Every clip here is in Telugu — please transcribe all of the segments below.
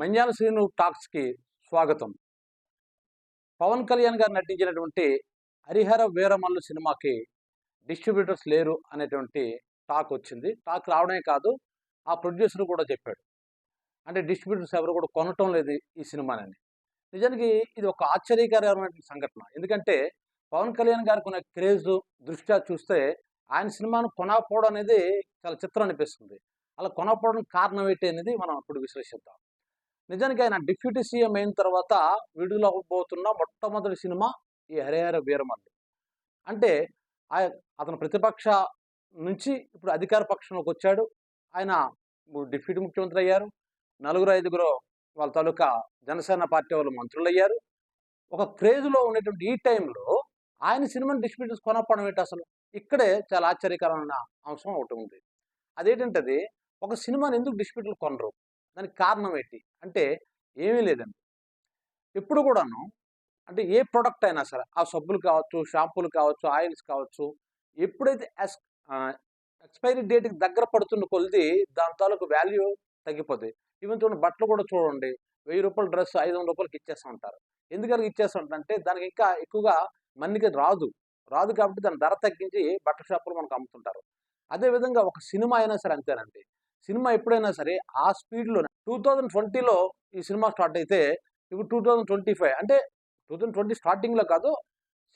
మంజాన శ్రీను టాక్స్కి స్వాగతం. పవన్ కళ్యాణ్ గారు నటించినటువంటి హరిహర వీరమల్లు సినిమాకి డిస్ట్రిబ్యూటర్స్ లేరు అనేటువంటి టాక్ వచ్చింది. టాక్ రావడమే కాదు ఆ ప్రొడ్యూసర్ కూడా చెప్పాడు. అంటే డిస్ట్రిబ్యూటర్స్ ఎవరు కూడా కొనటం లేదు ఈ సినిమానని. నిజానికి ఇది ఒక ఆశ్చర్యకరమైన సంఘటన. ఎందుకంటే పవన్ కళ్యాణ్ గారికి ఉన్న క్రేజ్ దృష్ట్యా చూస్తే ఆయన సినిమాను కొనకపోవడం అనేది చాలా చిత్రం అనిపిస్తుంది. అలా కొనకపోవడం కారణం ఏంటి అనేది మనం ఇప్పుడు విశ్లేషిద్దాం. నిజానికి ఆయన డిప్యూటీ సీఎం అయిన తర్వాత విడుదల మొట్టమొదటి సినిమా ఈ హరిహర వీరమల్లు అంటే ఆయన అతను ప్రతిపక్ష నుంచి ఇప్పుడు అధికార పక్షంలోకి వచ్చాడు. ఆయన డిప్యూటీ ముఖ్యమంత్రి అయ్యారు. నలుగురు ఐదుగురు వాళ్ళ తాలూకా జనసేన పార్టీ వాళ్ళు మంత్రులు అయ్యారు ఒక క్రేజ్లో ఉండేటువంటి ఈ టైంలో ఆయన సినిమాని డిస్ట్రిబ్యూటర్స్ కొనపడం ఏంటి అసలు? ఇక్కడే చాలా ఆశ్చర్యకరమైన అంశం ఒకటి ఉంది. అదేంటంటే ఒక సినిమాని ఎందుకు డిస్ట్రిబ్యూటర్లు కొనరు? దానికి కారణం ఏంటి? అంటే ఏమీ లేదండి. ఎప్పుడు కూడాను అంటే ఏ ప్రోడక్ట్ అయినా సరే ఆ సబ్బులు కావచ్చు షాంపూలు కావచ్చు ఆయిల్స్ కావచ్చు ఎప్పుడైతే ఎస్ ఎక్స్పైరీ డేట్కి దగ్గర పడుతున్న కొలిది దాని తాలూకు వాల్యూ తగ్గిపోతుంది ఈవెన్ చూడండి బట్టలు కూడా చూడండి వెయ్యి రూపాయల డ్రెస్ ఐదు వందల రూపాయలకి ఇచ్చేస్తూ ఉంటారు. ఎందుకని ఇచ్చేస్తూ ఉంటారంటే దానికి ఇంకా ఎక్కువగా మన్నికి రాదు. రాదు కాబట్టి దాని ధర తగ్గించి బట్టల షాపులు మనకు అమ్ముతుంటారు. అదేవిధంగా ఒక సినిమా అయినా సరే అంతేనండి. సినిమా ఎప్పుడైనా సరే ఆ స్పీడ్లో టూ థౌజండ్ ట్వంటీలో ఈ సినిమా స్టార్ట్ అయితే ఇప్పుడు టూ థౌజండ్ ట్వంటీ ఫైవ్ అంటే టూ థౌజండ్ ట్వంటీ స్టార్టింగ్లో కాదు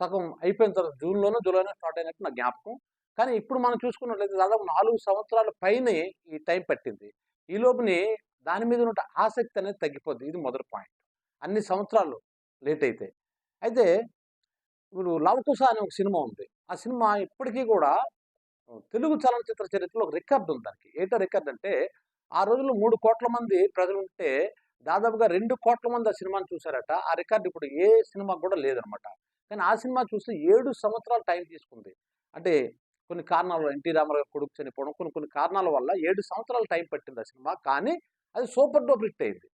సగం అయిపోయిన తర్వాత జూన్లోనో జూలైలో స్టార్ట్ అయినట్టు నా జ్ఞాపకం. కానీ ఇప్పుడు మనం చూసుకున్నట్లయితే దాదాపు నాలుగు సంవత్సరాల పైనే ఈ టైం పట్టింది. ఈ లోపుని దాని మీద ఉన్న ఆసక్తి అనేది తగ్గిపోద్ది. ఇది మొదటి పాయింట్. అన్ని సంవత్సరాలు లేట్ అయితే. అయితే ఇప్పుడు లవకుశ అనే ఒక సినిమా ఉంది. ఆ సినిమా ఇప్పటికీ కూడా తెలుగు చలనచిత్ర చరిత్రలో ఒక రికార్డు ఉంది దానికి. ఏంటో రికార్డ్ అంటే ఆ రోజుల్లో మూడు కోట్ల మంది ప్రజలు ఉంటే దాదాపుగా రెండు కోట్ల మంది ఆ సినిమాని చూశారట. ఆ రికార్డు ఇప్పుడు ఏ సినిమా కూడా లేదనమాట. కానీ ఆ సినిమా చూస్తే ఏడు సంవత్సరాలు టైం తీసుకుంది. అంటే కొన్ని కారణాల వల్ల ఎన్టీ రామారావు కొడుకు చనిపోవడం కొన్ని కొన్ని కారణాల వల్ల ఏడు సంవత్సరాలు టైం పట్టింది ఆ సినిమా. కానీ అది సూపర్ డూపర్ హిట్ అయింది.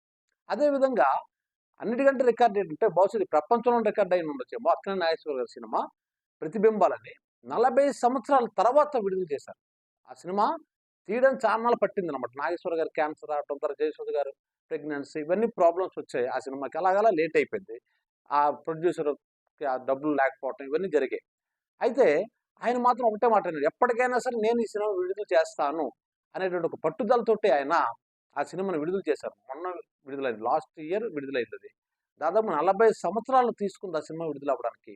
అదేవిధంగా అన్నిటికంటే రికార్డ్ ఏంటంటే బహుశా ప్రపంచంలో రికార్డ్ అయిన ఉండొచ్చేమో అక్కిన నాగేశ్వర గారి సినిమా ప్రతిబింబాలని. నలభై సంవత్సరాల తర్వాత విడుదల చేశారు. ఆ సినిమా తీయడం చాలా పట్టింది అనమాట నాగేశ్వర గారు క్యాన్సర్ రావడం తర్వాత జయశోద గారు ప్రెగ్నెన్సీ ఇవన్నీ ప్రాబ్లమ్స్ వచ్చాయి ఆ సినిమాకి. అలాగలా లేట్ అయిపోయింది. ఆ ప్రొడ్యూసర్కి ఆ డబ్బులు లేకపోవటం ఇవన్నీ జరిగాయి. అయితే ఆయన మాత్రం ఒకటే మాట అన్నాడు. ఎప్పటికైనా సరే నేను ఈ సినిమా విడుదల చేస్తాను అనేటువంటి ఒక పట్టుదలతోటి ఆయన ఆ సినిమాను విడుదల చేశారు. మొన్న విడుదలైంది. లాస్ట్ ఇయర్ విడుదలైంది దాదాపు నలభై సంవత్సరాలు తీసుకుంది ఆ సినిమా విడుదల అవ్వడానికి.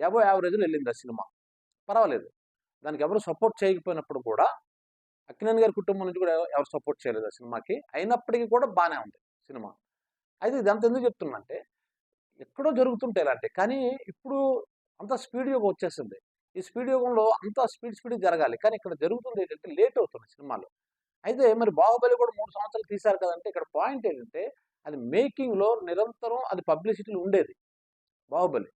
యాభై యావరేజ్లో వెళ్ళింది ఆ సినిమా. పర్వాలేదు. దానికి ఎవరు సపోర్ట్ చేయకపోయినప్పుడు కూడా అక్కినేని గారి కుటుంబం నుంచి కూడా ఎవరు సపోర్ట్ చేయలేదు ఆ సినిమాకి. అయినప్పటికీ కూడా బాగానే ఉంది సినిమా. అయితే ఇదంతా ఎందుకు చెప్తున్నంటే ఎక్కడో జరుగుతుంటే ఇలాంటి కానీ ఇప్పుడు అంత స్పీడ్ యోగం వచ్చేసింది. ఈ స్పీడ్ యోగంలో అంత స్పీడ్ స్పీడ్ జరగాలి. కానీ ఇక్కడ జరుగుతుంది ఏంటంటే లేట్ అవుతుంది సినిమాలో. అయితే మరి బాహుబలి కూడా మూడు సంవత్సరాలు తీశారు కదంటే ఇక్కడ పాయింట్ ఏంటంటే అది మేకింగ్లో నిరంతరం అది పబ్లిసిటీలు ఉండేది. బాహుబలి.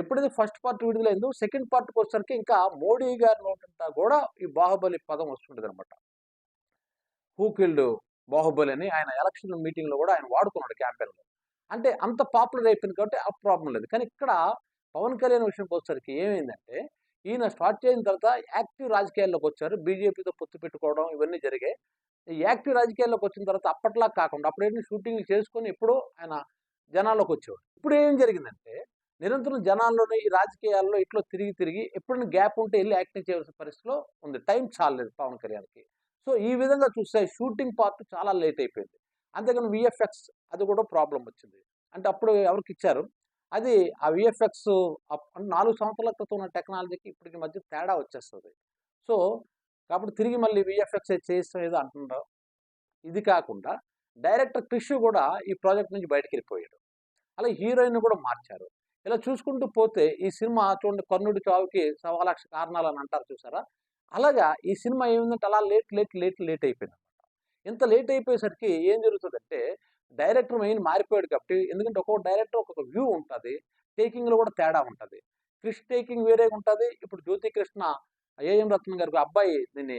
ఎప్పుడైతే ఫస్ట్ పార్ట్ విడుదలైందో సెకండ్ పార్ట్కి వచ్చేసరికి ఇంకా మోడీ గారి నోటంతా కూడా ఈ బాహుబలి పదం వస్తుండేది అనమాట హూ కిల్డ్ బాహుబలి అని ఆయన ఎలక్షన్ మీటింగ్లో కూడా ఆయన వాడుకున్నాడు క్యాంపెయిన్లో. అంటే అంత పాపులర్ అయిపోయింది కాబట్టి ఆ ప్రాబ్లం లేదు. కానీ ఇక్కడ పవన్ కళ్యాణ్ విషయంకి వచ్చేసరికి ఏమైందంటే ఈయన స్టార్ట్ చేసిన తర్వాత యాక్టివ్ రాజకీయాల్లోకి వచ్చారు. బీజేపీతో పొత్తు పెట్టుకోవడం ఇవన్నీ జరిగాయి. ఈ యాక్టివ్ రాజకీయాల్లోకి వచ్చిన తర్వాత అప్పట్లా కాకుండా అప్పుడేంటి షూటింగ్లు చేసుకొని ఇప్పుడు ఆయన జనాల్లోకి వచ్చేవాడు. ఇప్పుడు ఏం జరిగిందంటే నిరంతరం జనాల్లోనే ఈ రాజకీయాల్లో ఇట్లా తిరిగి తిరిగి ఎప్పుడైనా గ్యాప్ ఉంటే వెళ్ళి యాక్టింగ్ చేయాల్సిన పరిస్థితిలో ఉంది. టైం చాలేదు పవన్ కళ్యాణ్కి. సో ఈ విధంగా చూస్తే షూటింగ్ పార్ట్ చాలా లేట్ అయిపోయింది. అంతేకాని విఎఫ్ఎక్స్ అది కూడా ప్రాబ్లం వచ్చింది. అంటే అప్పుడు ఎవరికి ఇచ్చారు? అది ఆ విఎఫ్ఎక్స్ నాలుగు సంవత్సరాల క్రితం ఉన్న టెక్నాలజీకి ఇప్పటికి మధ్య తేడా వచ్చేస్తుంది. సో కాబట్టి తిరిగి మళ్ళీ విఎఫ్ఎక్స్ చేస్తాం ఏదో అంటున్నారు ఇది కాకుండా డైరెక్టర్ క్రిష్ కూడా ఈ ప్రాజెక్ట్ నుంచి బయటకు వెళ్ళిపోయాడు. అలా హీరోయిన్ కూడా మార్చారు. ఇలా చూసుకుంటూ పోతే ఈ సినిమా చూడండి కర్ణుడి చావుకి సవాలక్ష కారణాలు అని అంటారు చూసారా? అలాగా ఈ సినిమా ఏమిందంటే అలా లేట్ లేట్ లేట్ లేట్ అయిపోయింది అనమాట ఇంత లేట్ అయిపోయేసరికి ఏం జరుగుతుందంటే డైరెక్టర్ మెయిన్ మారిపోయాడు కాబట్టి ఎందుకంటే ఒక్కొక్క డైరెక్టర్ ఒక్కొక్క వ్యూ ఉంటుంది టేకింగ్లో కూడా తేడా ఉంటుంది. క్రిష్ టేకింగ్ వేరేగా ఉంటుంది. ఇప్పుడు జ్యోతి కృష్ణ ఏఎం రత్న గారికి అబ్బాయి దీన్ని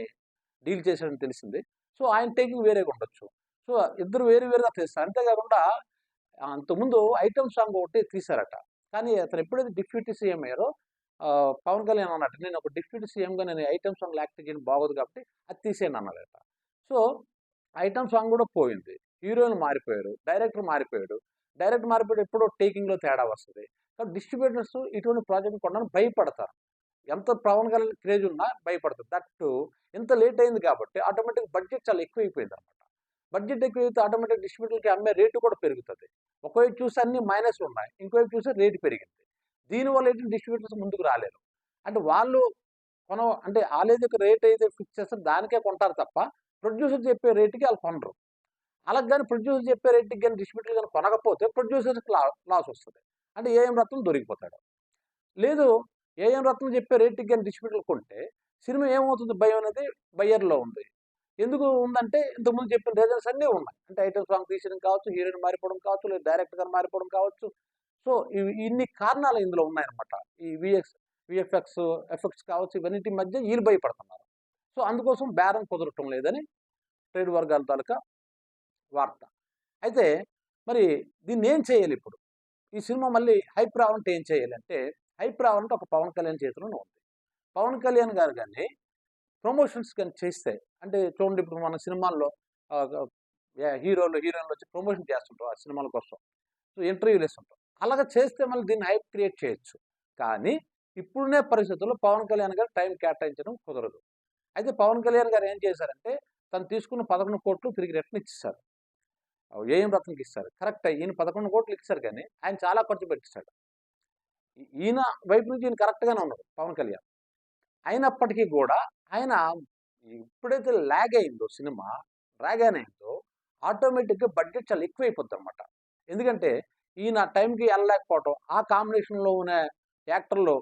డీల్ చేశాడని తెలిసింది. సో ఆయన టేకింగ్ వేరేగా ఉండొచ్చు. సో ఇద్దరు వేరు వేరుగా తీస్తారు. అంతేకాకుండా అంతకుముందు ఐటమ్ సాంగ్ ఒకటి తీశారట. కానీ అతను ఎప్పుడైతే డిప్యూటీ సీఎం అయ్యారో పవన్ కళ్యాణ్ అన్నట్టు నేను ఒక డిప్యూటీ సీఎంగా నేను ఐటమ్ సాంగ్ యాక్ట్ చేయడం బాగోదు కాబట్టి అది తీసేయండి అన్నాడట. సో ఐటమ్ సాంగ్ కూడా పోయింది. హీరోయిన్ మారిపోయారు డైరెక్టర్ మారిపోయాడు. డైరెక్టర్ మారిపోయాడు ఎప్పుడో టేకింగ్లో తేడా వస్తుంది. కాబట్టి డిస్ట్రిబ్యూటర్స్ ఇటువంటి ప్రాజెక్ట్ కొనడానికి భయపడతారు. ఎంత పవన్ కళ్యాణ్ క్రేజ్ ఉన్నా భయపడతారు. దట్టు ఇంత లేట్ అయింది కాబట్టి ఆటోమేటిక్ బడ్జెట్ చాలా ఎక్కువైపోయింది అనమాట బడ్జెట్ ఎక్కువైతే ఆటోమేటిక్ డిస్ట్రిబ్యూటర్కి అమ్మే రేటు కూడా పెరుగుతుంది. ఒకవైపు చూసి అన్ని మైనస్లు ఉన్నాయి. ఇంకోవైపు చూస్తే రేటు పెరిగింది. దీనివల్ల ఏంటి? డిస్ట్రిబ్యూటర్స్ ముందుకు రాలేరు అంటే వాళ్ళు కొన అంటే ఆలేజ్ ఒక రేట్ అయితే ఫిక్స్ చేస్తారు దానికే కొంటారు తప్ప ప్రొడ్యూసర్ చెప్పే రేటుకి వాళ్ళు కొనరు. అలాగే కానీ ప్రొడ్యూసర్ చెప్పే రేటుకి కానీ డిస్ట్రిబ్యూటర్ కానీ కొనకపోతే ప్రొడ్యూసర్కి లా లాస్ వస్తుంది. అంటే ఏఎం రత్నం దొరికిపోతాడు. లేదు ఏఎం రత్నం చెప్పే రేటుకి కానీ డిస్ట్రిబ్యూటర్ కొంటే సినిమా ఏమవుతుంది? భయం అనేది బయ్యర్లో ఉంది. ఎందుకు ఉందంటే ఇంతకుముందు చెప్పిన రీజన్స్ అన్నీ ఉన్నాయి. అంటే ఐటమ్ సాంగ్ తీసడం కావచ్చు హీరోయిన్ మారిపోవడం కావచ్చు లేదా డైరెక్టర్ మారిపోవడం కావచ్చు. సో ఇవి ఇన్ని కారణాలు ఇందులో ఉన్నాయన్నమాట. ఈ విఎక్స్ విఎఫ్ఎక్స్ ఎఫెక్ట్స్ కావచ్చు ఇవన్నిటి మధ్య వీళ్ళు భయపడుతున్నారు. సో అందుకోసం బేరం కుదరటం లేదని ట్రేడ్ వర్గాల తాలూకా వార్త. అయితే మరి దీన్ని ఏం చేయాలి ఇప్పుడు? ఈ సినిమా మళ్ళీ హైప్ రావాలంటే ఏం చేయాలి అంటే హైప్ రావాలంటే ఒక పవన్ కళ్యాణ్ చేతిలోనే ఉంది. పవన్ కళ్యాణ్ గారు కానీ ప్రమోషన్స్ కానీ చేస్తే అంటే చూడండి ఇప్పుడు మన సినిమాల్లో హీరోలు హీరోయిన్లు వచ్చి ప్రమోషన్ చేస్తుంటారు ఆ సినిమాల కోసం. సో ఇంటర్వ్యూలు ఇస్తుంటారు అలాగ చేస్తే మళ్ళీ దీన్ని హైప్ క్రియేట్ చేయొచ్చు. కానీ ఇప్పుడునే పరిస్థితుల్లో పవన్ కళ్యాణ్ గారు టైం కేటాయించడం కుదరదు. అయితే పవన్ కళ్యాణ్ గారు ఏం చేశారంటే తను తీసుకున్న పదకొండు కోట్లు తిరిగి రిటర్న్ ఇచ్చేసారు ఏం రత్నకి ఇస్తారు కరెక్ట్. ఈయన పదకొండు కోట్లు ఇచ్చారు కానీ ఆయన చాలా ఖర్చు పెట్టిస్తాడు ఈయన వైపు నుంచి ఈయన కరెక్ట్గానే ఉన్నాడు పవన్ కళ్యాణ్. అయినప్పటికీ కూడా ఆయన ఎప్పుడైతే ల్యాగ్ అయిందో సినిమా డ్రాగ్ అయిందో ఆటోమేటిక్గా బడ్జెట్ చాలా ఎక్కువైపోద్ది అనమాట ఎందుకంటే ఈయన టైంకి వెళ్ళలేకపోవటం ఆ కాంబినేషన్లో ఉన్న యాక్టర్లు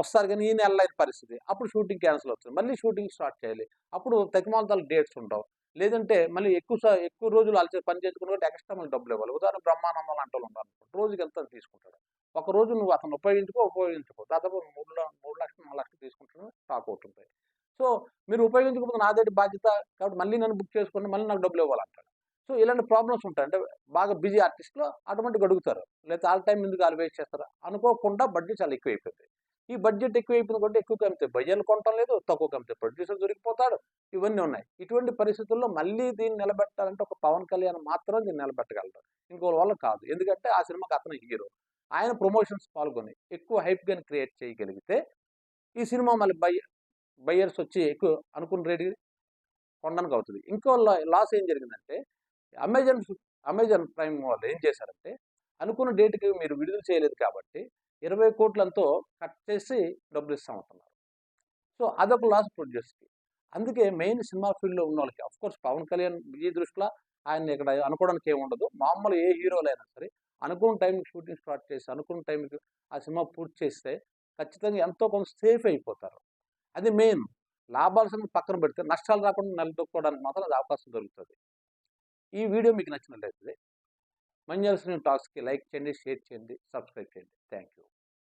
వస్తారు కానీ ఈయన వెళ్ళలేని పరిస్థితి. అప్పుడు షూటింగ్ క్యాన్సిల్ అవుతుంది. మళ్ళీ షూటింగ్ స్టార్ట్ చేయాలి. అప్పుడు తగిమాలతాలు డేట్స్ ఉండవు. లేదంటే మళ్ళీ ఎక్కువ ఎక్కువ రోజులు అలసి పని చేసుకున్నట్టు ఎక్స్ట్రా మళ్ళీ డబ్బులు ఇవ్వాలి. ఉదాహరణ బ్రహ్మానందం లాంటి వాళ్ళు ఉన్నారు రోజుకి ఎంత తీసుకుంటాడు? ఒక రోజు నువ్వు అతను ఉపయోగించుకో ఉపయోగించుకో దాదాపు మూడు మూడు లక్షలు నాలుగు లక్షలు తీసుకుంటున్నా స్టాక్ అవుతుంటాయి. సో మీరు ఉపయోగించకపోతే నాదేటి బాధ్యత కాబట్టి మళ్ళీ నన్ను బుక్ చేసుకుని మళ్ళీ నాకు డబ్బులు ఇవ్వాలంటాడు. సో ఇలాంటి ప్రాబ్లమ్స్ ఉంటాయి. అంటే బాగా బిజీ ఆర్టిస్ట్లో ఆటోమేటిక్గా అడుగుతారు. లేకపోతే ఆల్ టైం ఎందుకు వాళ్ళు వేస్ట్ చేస్తారు? అనుకోకుండా బడ్జెట్ చాలా ఎక్కువైపోయింది. ఈ బడ్జెట్ ఎక్కువ అయిపోయింది కాబట్టి ఎక్కువ కమితే బయ్యలు కొనటం లేదు తక్కువ కమితే ప్రొడ్యూసర్ దొరికిపోతాడు. ఇవన్నీ ఉన్నాయి. ఇటువంటి పరిస్థితుల్లో మళ్ళీ దీన్ని నిలబెట్టాలంటే ఒక పవన్ కళ్యాణ్ మాత్రం దీన్ని నిలబెట్టగలరు ఇంకో వల్ల కాదు. ఎందుకంటే ఆ సినిమాకి అతను హీరో ఆయన ప్రమోషన్స్ పాల్గొని ఎక్కువ హైప్ గాని క్రియేట్ చేయగలిగితే ఈ సినిమా మళ్ళీ బయ్య బయ్యర్స్ వచ్చి ఎక్కువ అనుకున్న రేటు కొనడానికి అవుతుంది. ఇంకో లా- లాస్ ఏం జరిగిందంటే అమెజాన్ అమెజాన్ ప్రైమ్ వాళ్ళు ఏం చేశారంటే అనుకున్న డేట్కి మీరు విడుదల చేయలేదు కాబట్టి ఇరవై కోట్లంతో కట్ చేసి డబ్బులు ఇస్తామంటున్నారు సో అదొక లాస్ ప్రొడ్యూసర్కి. అందుకే మెయిన్ సినిమా ఫీల్డ్లో ఉన్న వాళ్ళకి అఫ్ కోర్స్ పవన్ కళ్యాణ్ ఈ దృష్టిలో ఆయన ఇక్కడ అనుకోవడానికి ఏముండదు మామూలు ఏ హీరోలైనా సరే అనుకున్న టైంకి షూటింగ్ స్టార్ట్ చేసి అనుకున్న టైంకి ఆ సినిమా పూర్తి చేస్తే ఖచ్చితంగా ఎంతో కొంత సేఫ్ అయిపోతారు. అది మెయిన్. లాభాల సంగతి పక్కన పెడితే నష్టాలు రాకుండా నిలదొక్కోవడానికి మాత్రం అది అవకాశం దొరుకుతుంది. ఈ వీడియో మీకు నచ్చినట్లయితే మంజాల టాక్స్కి లైక్ చేయండి షేర్ చేయండి సబ్స్క్రైబ్ చేయండి. Thank you